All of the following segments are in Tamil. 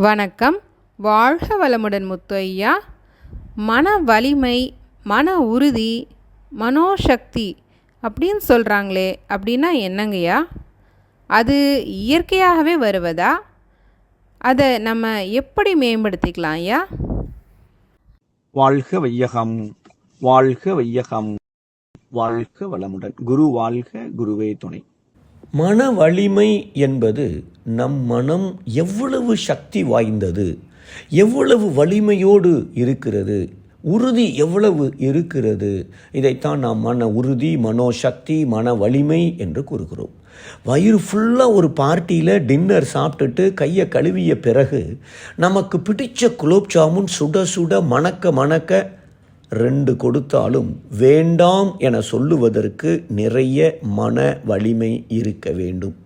வணக்கம். வாழ்க வளமுடன் முத்து ஐயா மன வலிமை மன உறுதி மனோசக்தி அப்படின்னு சொல்கிறாங்களே அப்படின்னா என்னங்கய்யா? அது இயற்கையாகவே வருவதா? அதை நம்ம எப்படி மேம்படுத்திக்கலாம் ஐயா? வாழ்க வையகம் வாழ்க வையகம் வாழ்க வளமுடன். குரு வாழ்க குருவே துணை. மன வலிமை என்பது நம் மனம் எவ்வளவு சக்தி வாய்ந்தது எவ்வளவு வலிமையோடு இருக்கிறது உறுதி எவ்வளவு இருக்கிறது இதைத்தான் நாம் மன உறுதி மனோசக்தி மன வலிமை என்று கூறுகிறோம். வயிறு ஃபுல்லாக ஒரு பார்ட்டியில் டின்னர் சாப்பிட்டுட்டு கையை கழுவிய பிறகு நமக்கு பிடிச்ச குலோப் ஜாமுன் சுட சுட மணக்க மணக்க ரெண்டு கொடுத்தாலும் வேண்டாம் என சொல்லுவதற்கு நிறைய மன வலிமை இருக்க வேண்டும்.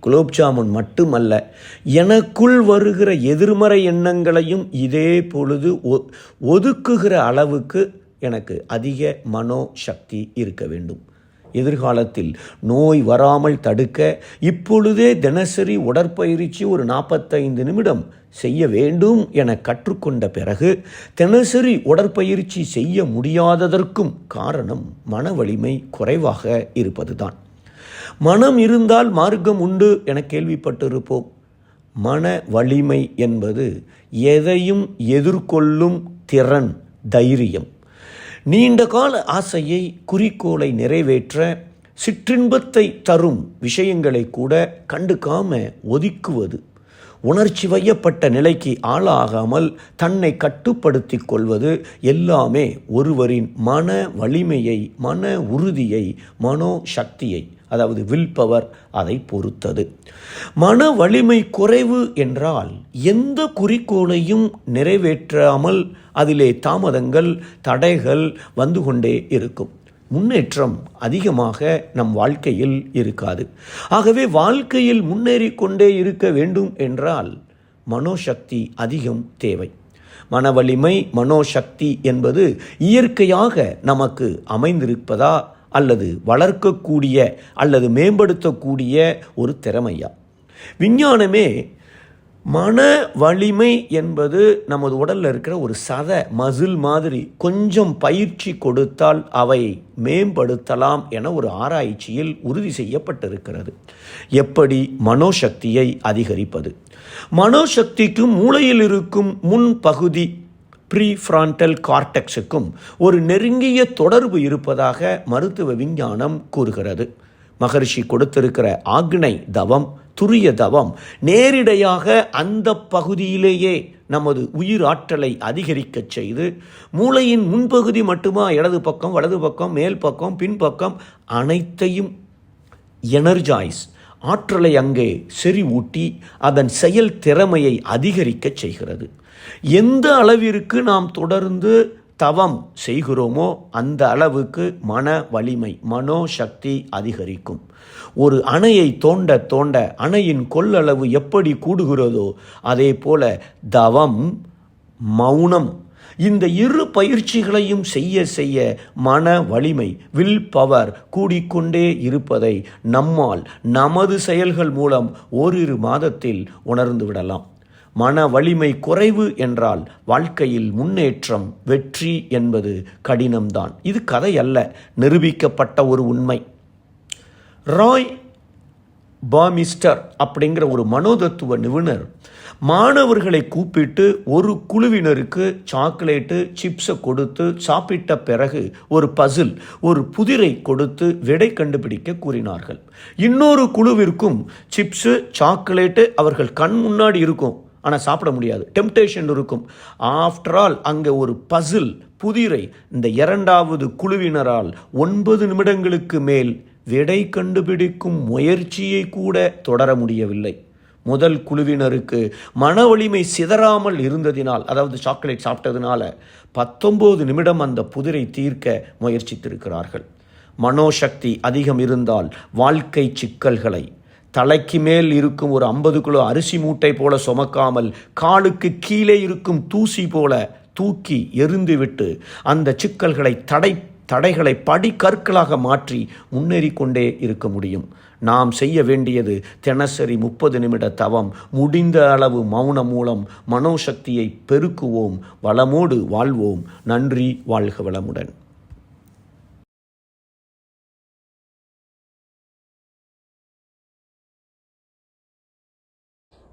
குலோப் ஜாமுன் மட்டுமல்ல எனக்குள் வருகிற எதிர்மறை எண்ணங்களையும் இதே பொழுது ஒ- ஒதுக்குகிற அளவுக்கு எனக்கு அதிக மனோ சக்தி இருக்க வேண்டும். எதிர்காலத்தில் நோய் வராமல் தடுக்க இப்பொழுதே தினசரி உடற்பயிற்சி ஒரு நாற்பத்தைந்து நிமிடம் செய்ய வேண்டும் என கற்றுக்கொண்ட பிறகு தினசரி உடற்பயிற்சி செய்ய முடியாததற்கும் காரணம் மன வலிமை குறைவாக இருப்பதுதான். மனம் இருந்தால் மார்க்கம் உண்டு என கேள்விப்பட்டிருப்போம். மன வலிமை என்பது எதையும் எதிர்கொள்ளும் திறன் தைரியம். நீண்ட கால ஆசையை குறிக்கோளை நிறைவேற்ற சிற்றின்பத்தை தரும் விஷயங்களை கூட கண்டுக்காம ஒதுக்குவது உணர்ச்சி வையப்பட்ட நிலைக்கு ஆளாகாமல் தன்னை கட்டுப்படுத்திக் கொள்வது எல்லாமே ஒருவரின் மன வலிமையை மன உறுதியை மனோ சக்தியை அதாவது வில் பவர் அதை பொறுத்தது. மன வலிமை குறைவு என்றால் எந்த குறிக்கோளையும் நிறைவேற்றாமல் அதிலே தாமதங்கள் தடைகள் வந்து கொண்டே இருக்கும். முன்னேற்றம் அதிகமாக நம் வாழ்க்கையில் இருக்காது. ஆகவே வாழ்க்கையில் முன்னேறி கொண்டே இருக்க வேண்டும் என்றால் மனோசக்தி அதிகம் தேவை. மனவலிமை மனோசக்தி என்பது இயற்கையாக நமக்கு அமைந்திருப்பதா அல்லது வளர்க்கக்கூடிய அல்லது மேம்படுத்தக்கூடிய ஒரு திறமையா? விஞ்ஞானமே மன வலிமை என்பது நமது உடலில் இருக்கிற ஒரு சத மசில் மாதிரி கொஞ்சம் பயிற்சி கொடுத்தால் அவை மேம்படுத்தலாம் என ஒரு ஆராய்ச்சியில் உறுதி செய்யப்பட்டிருக்கிறது. எப்படி? மனோசக்தியை அதிகரிப்பது. மனோசக்திக்கும் மூளையில் இருக்கும் முன் பகுதி ப்ரீஃப்ரான்டல் கார்டெக்ஸுக்கும் ஒரு நெருங்கிய தொடர்பு இருப்பதாக மருத்துவ விஞ்ஞானம் கூறுகிறது. மகர்ஷி கொடுத்திருக்கிற ஆக்னை தவம் துரிய தவம். நேரிடையாக அந்த பகுதியிலேயே நமது உயிர் ஆற்றலை அதிகரிக்கச் செய்து மூளையின் முன்பகுதி மட்டுமா இடது பக்கம் வலது பக்கம் மேல் பக்கம் பின்பக்கம் அனைத்தையும் எனர்ஜைஸ் ஆற்றலை அங்கே செறிவூட்டி அதன் செயல் திறமையை அதிகரிக்கச் செய்கிறது. எந்த அளவிற்கு நாம் தொடர்ந்து தவம் செய்கிறோமோ அந்த அளவுக்கு மன வலிமை மனோசக்தி அதிகரிக்கும். ஒரு அணையை தோண்ட தோண்ட அணையின் கொள்ளளவு எப்படி கூடுகிறதோ அதே போல தவம் மௌனம் இந்த இரு பயிற்சிகளையும் செய்ய செய்ய மன வலிமை வில் பவர் கூடிக்கொண்டே இருப்பதை நம்மால் நமது செயல்கள் மூலம் ஓரிரு மாதத்தில் உணர்ந்து விடலாம். மன வலிமை குறைவு என்றால் வாழ்க்கையில் முன்னேற்றம் வெற்றி என்பது கடினம்தான். இது கதை அல்ல நிரூபிக்கப்பட்ட ஒரு உண்மை. ராய் பாமிஸ்டர் அப்படிங்கிற ஒரு மனோதத்துவ நிபுணர் மாணவர்களை கூப்பிட்டு ஒரு குழுவினருக்கு சாக்லேட்டு சிப்ஸை கொடுத்து சாப்பிட்ட பிறகு ஒரு பசில் ஒரு புதிரை கொடுத்து விடை கண்டுபிடிக்க கூறினார்கள். இன்னொரு குழுவிற்கும் சிப்ஸு சாக்லேட்டு அவர்கள் கண் முன்னாடி இருக்கும். ஆனால் சாப்பிட முடியாது. டெம்டேஷன் இருக்கும். ஆஃப்டர் ஆல் அங்கே ஒரு பசில் புதிரை இந்த இரண்டாவது குழுவினரால் ஒன்பது நிமிடங்களுக்கு மேல் விடை கண்டுபிடிக்கும் முயற்சியை கூட தொடர முடியவில்லை. முதல் குழுவினருக்கு மன வலிமை சிதறாமல் இருந்ததினால் அதாவது சாக்லேட் சாப்பிட்டதுனால பத்தொம்போது நிமிடம் அந்த புதிரை தீர்க்க முயற்சித்திருக்கிறார்கள். மனோசக்தி அதிகம் இருந்தால் வாழ்க்கை சிக்கல்களை தலைக்கு மேல் இருக்கும் ஒரு ஐம்பது கிலோ அரிசி மூட்டை போல சுமக்காமல் காலுக்கு கீழே இருக்கும் தூசி போல தூக்கி எறிந்துவிட்டு அந்த சிக்கல்களை தடை தடைகளை படிக்கற்களாக மாற்றி முன்னேறி கொண்டே இருக்க முடியும். நாம் செய்ய வேண்டியது தினசரி முப்பது நிமிட தவம் முடிந்த அளவு மௌனம் மூலம் மனோசக்தியை பெருக்குவோம் வளமோடு வாழ்வோம். நன்றி வாழ்க வளமுடன்.